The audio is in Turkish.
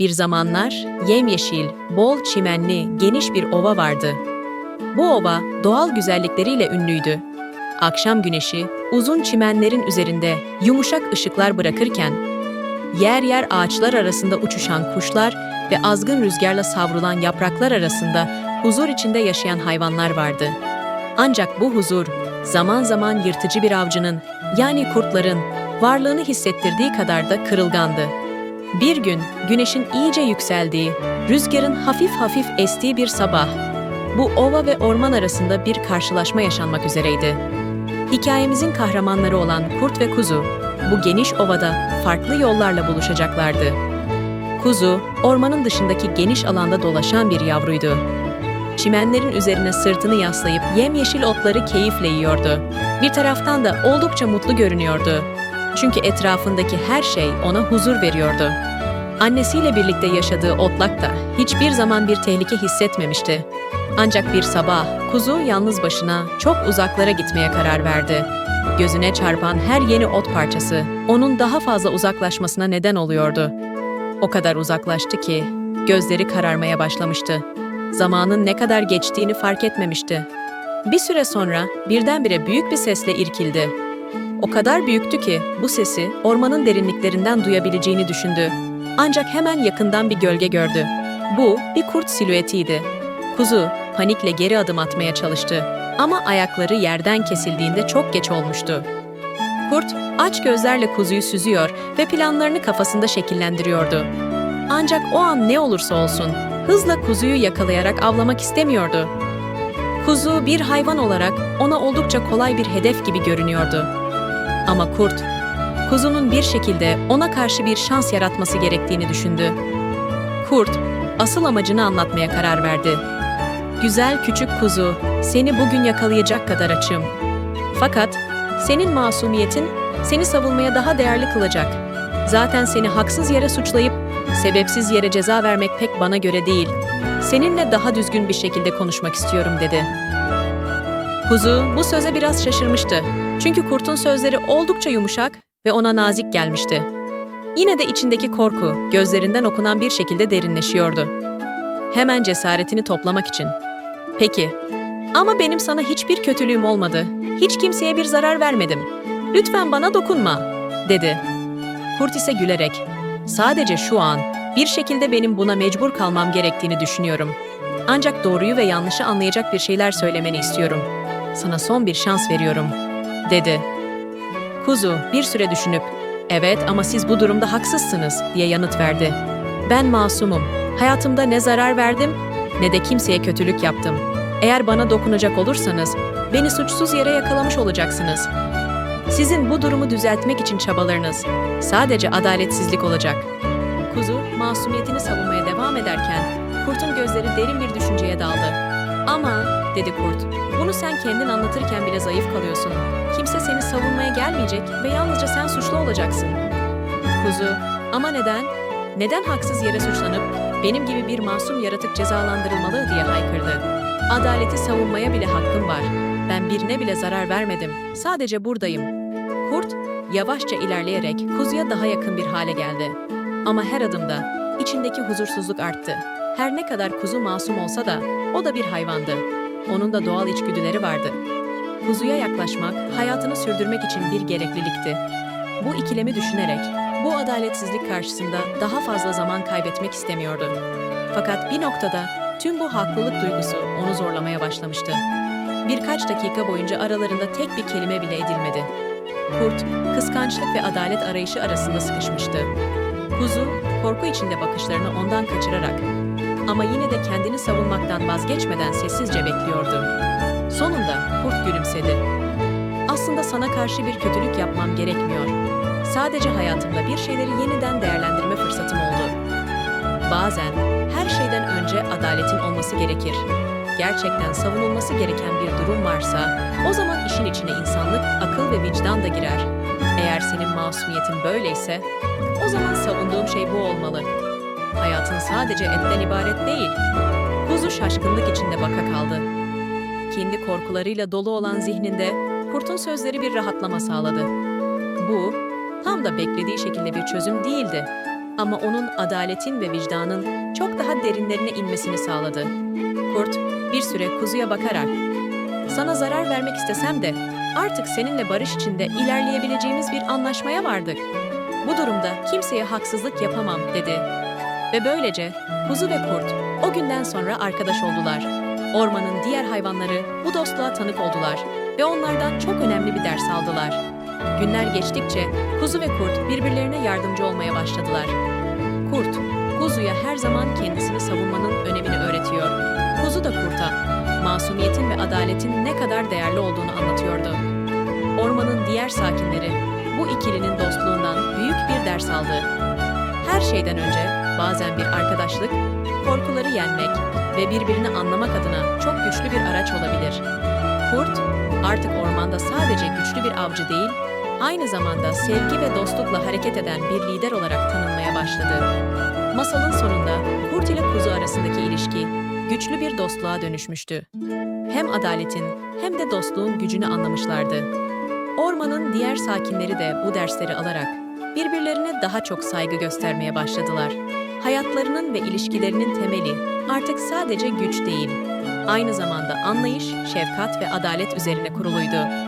Bir zamanlar yemyeşil, bol çimenli, geniş bir ova vardı. Bu ova doğal güzellikleriyle ünlüydü. Akşam güneşi uzun çimenlerin üzerinde yumuşak ışıklar bırakırken yer yer ağaçlar arasında uçuşan kuşlar ve azgın rüzgarla savrulan yapraklar arasında huzur içinde yaşayan hayvanlar vardı. Ancak bu huzur zaman zaman yırtıcı bir avcının yani kurtların varlığını hissettirdiği kadar da kırılgandı. Bir gün güneşin iyice yükseldiği, rüzgarın hafif hafif estiği bir sabah, bu ova ve orman arasında bir karşılaşma yaşanmak üzereydi. Hikayemizin kahramanları olan kurt ve kuzu, bu geniş ovada farklı yollarla buluşacaklardı. Kuzu, ormanın dışındaki geniş alanda dolaşan bir yavruydu. Çimenlerin üzerine sırtını yaslayıp yemyeşil otları keyifle yiyordu. Bir taraftan da oldukça mutlu görünüyordu. Çünkü etrafındaki her şey ona huzur veriyordu. Annesiyle birlikte yaşadığı otlak da hiçbir zaman bir tehlike hissetmemişti. Ancak bir sabah kuzu yalnız başına çok uzaklara gitmeye karar verdi. Gözüne çarpan her yeni ot parçası onun daha fazla uzaklaşmasına neden oluyordu. O kadar uzaklaştı ki gözleri kararmaya başlamıştı. Zamanın ne kadar geçtiğini fark etmemişti. Bir süre sonra birdenbire büyük bir sesle irkildi. O kadar büyüktü ki bu sesi ormanın derinliklerinden duyabileceğini düşündü. Ancak hemen yakından bir gölge gördü. Bu bir kurt silüetiydi. Kuzu panikle geri adım atmaya çalıştı ama ayakları yerden kesildiğinde çok geç olmuştu. Kurt aç gözlerle kuzuyu süzüyor ve planlarını kafasında şekillendiriyordu. Ancak o an ne olursa olsun hızla kuzuyu yakalayarak avlamak istemiyordu. Kuzu bir hayvan olarak ona oldukça kolay bir hedef gibi görünüyordu. Ama kurt, kuzunun bir şekilde ona karşı bir şans yaratması gerektiğini düşündü. Kurt, asıl amacını anlatmaya karar verdi. Güzel küçük kuzu, seni bugün yakalayacak kadar açım. Fakat senin masumiyetin seni savunmaya daha değerli kılacak. Zaten seni haksız yere suçlayıp sebepsiz yere ceza vermek pek bana göre değil. Seninle daha düzgün bir şekilde konuşmak istiyorum dedi. Kuzu bu söze biraz şaşırmıştı. Çünkü kurtun sözleri oldukça yumuşak ve ona nazik gelmişti. Yine de içindeki korku gözlerinden okunan bir şekilde derinleşiyordu. Hemen cesaretini toplamak için. Peki, ama benim sana hiçbir kötülüğüm olmadı. Hiç kimseye bir zarar vermedim. Lütfen bana dokunma, dedi. Kurt ise gülerek, sadece şu an bir şekilde benim buna mecbur kalmam gerektiğini düşünüyorum. Ancak doğruyu ve yanlışı anlayacak bir şeyler söylemeni istiyorum. Sana son bir şans veriyorum, dedi. Kuzu bir süre düşünüp, evet ama siz bu durumda haksızsınız diye yanıt verdi. Ben masumum. Hayatımda ne zarar verdim ne de kimseye kötülük yaptım. Eğer bana dokunacak olursanız beni suçsuz yere yakalamış olacaksınız. Sizin bu durumu düzeltmek için çabalarınız sadece adaletsizlik olacak. Kuzu masumiyetini savunmaya devam ederken kurtun gözleri derin bir düşünceye daldı. Ama dedi kurt, bunu sen kendin anlatırken bile zayıf kalıyorsun. Kimse seni savunmaya gelmeyecek ve yalnızca sen suçlu olacaksın. Kuzu, ama neden? Neden haksız yere suçlanıp benim gibi bir masum yaratık cezalandırılmalı diye haykırdı. Adaleti savunmaya bile hakkım var. Ben birine bile zarar vermedim. Sadece buradayım. Kurt yavaşça ilerleyerek kuzuya daha yakın bir hale geldi. Ama her adımda içindeki huzursuzluk arttı. Her ne kadar kuzu masum olsa da o da bir hayvandı. Onun da doğal içgüdüleri vardı. Kuzuya yaklaşmak hayatını sürdürmek için bir gereklilikti. Bu ikilemi düşünerek bu adaletsizlik karşısında daha fazla zaman kaybetmek istemiyordu. Fakat bir noktada tüm bu haklılık duygusu onu zorlamaya başlamıştı. Birkaç dakika boyunca aralarında tek bir kelime bile edilmedi. Kurt, kıskançlık ve adalet arayışı arasında sıkışmıştı. Kuzu, korku içinde bakışlarını ondan kaçırarak ama yine de kendini savunmaktan vazgeçmeden sessizce bekliyordu. Sonunda kurt gülümsedi. Aslında sana karşı bir kötülük yapmam gerekmiyor. Sadece hayatımda bir şeyleri yeniden değerlendirme fırsatım oldu. Bazen her şeyden önce adaletin olması gerekir. Gerçekten savunulması gereken bir durum varsa o zaman işin içine insanlık, akıl ve vicdan da girer. Eğer senin masumiyetin böyleyse o zaman savunduğum şey bu olmalı. Hayatın sadece etten ibaret değil. Kuzu şaşkınlık içinde baka kaldı. Kendi korkularıyla dolu olan zihninde kurtun sözleri bir rahatlama sağladı. Bu tam da beklediği şekilde bir çözüm değildi. Ama onun adaletin ve vicdanın çok daha derinlerine inmesini sağladı. Kurt bir süre kuzuya bakarak sana zarar vermek istesem de artık seninle barış içinde ilerleyebileceğimiz bir anlaşmaya vardık. Bu durumda kimseye haksızlık yapamam dedi. Ve böylece kuzu ve kurt o günden sonra arkadaş oldular. Ormanın diğer hayvanları bu dostluğa tanık oldular ve onlardan çok önemli bir ders aldılar. Günler geçtikçe kuzu ve kurt birbirlerine yardımcı olmaya başladılar. Kurt, kuzuya her zaman kendisini savunmanın önemini öğretiyor. Kuzu da kurta, masumiyetin ve adaletin ne kadar değerli olduğunu anlatıyordu. Ormanın diğer sakinleri bu ikilinin dostluğundan büyük bir ders aldı. Her şeyden önce bazen bir arkadaşlık, korkuları yenmek ve birbirini anlamak adına çok güçlü bir araç olabilir. Kurt, artık ormanda sadece güçlü bir avcı değil, aynı zamanda sevgi ve dostlukla hareket eden bir lider olarak tanınmaya başladı. Masalın sonunda kurt ile kuzu arasındaki ilişki güçlü bir dostluğa dönüşmüştü. Hem adaletin hem de dostluğun gücünü anlamışlardı. Ormanın diğer sakinleri de bu dersleri alarak birbirlerine daha çok saygı göstermeye başladılar. Hayatlarının ve ilişkilerinin temeli artık sadece güç değil, aynı zamanda anlayış, şefkat ve adalet üzerine kuruluydu.